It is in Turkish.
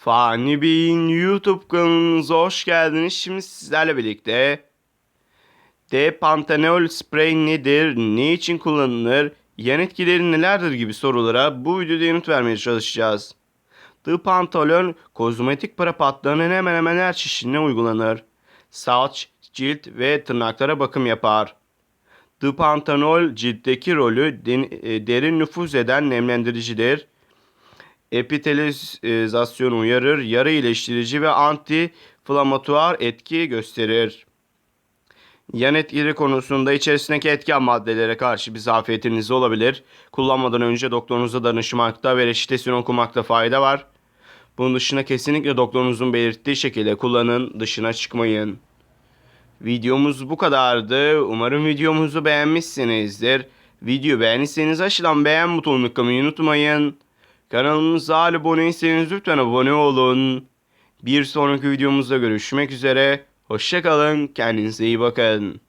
Fani Bey'in YouTube kanalınıza hoş geldiniz. Şimdi sizlerle birlikte D-Pantanol sprey nedir, ne için kullanılır, yan etkileri nelerdir gibi sorulara bu videoda yanıt vermeye çalışacağız. D-Pantalon kozmetik para patlarının hemen hemen her çeşidine uygulanır. Saç, cilt ve tırnaklara bakım yapar. D-Pantanol ciltteki rolü e, derin nüfuz eden nemlendiricidir epitelizasyon uyarır, yara iyileştirici ve anti-inflamatuar etki gösterir. Yan etkileri konusunda içerisindeki etken maddelere karşı bir zafiyetiniz olabilir. Kullanmadan önce doktorunuza danışmakta ve reçetesini okumakta fayda var. Bunun dışında kesinlikle doktorunuzun belirttiği şekilde kullanın, dışına çıkmayın. Videomuz bu kadardı. Umarım videomuzu beğenmişsinizdir. Video beğendiyseniz aşağıdan beğen butonunu tıklamayı unutmayın. Kanalımıza hala abone değilseniz lütfen abone olun. Bir sonraki videomuzda görüşmek üzere. Hoşçakalın. Kendinize iyi bakın.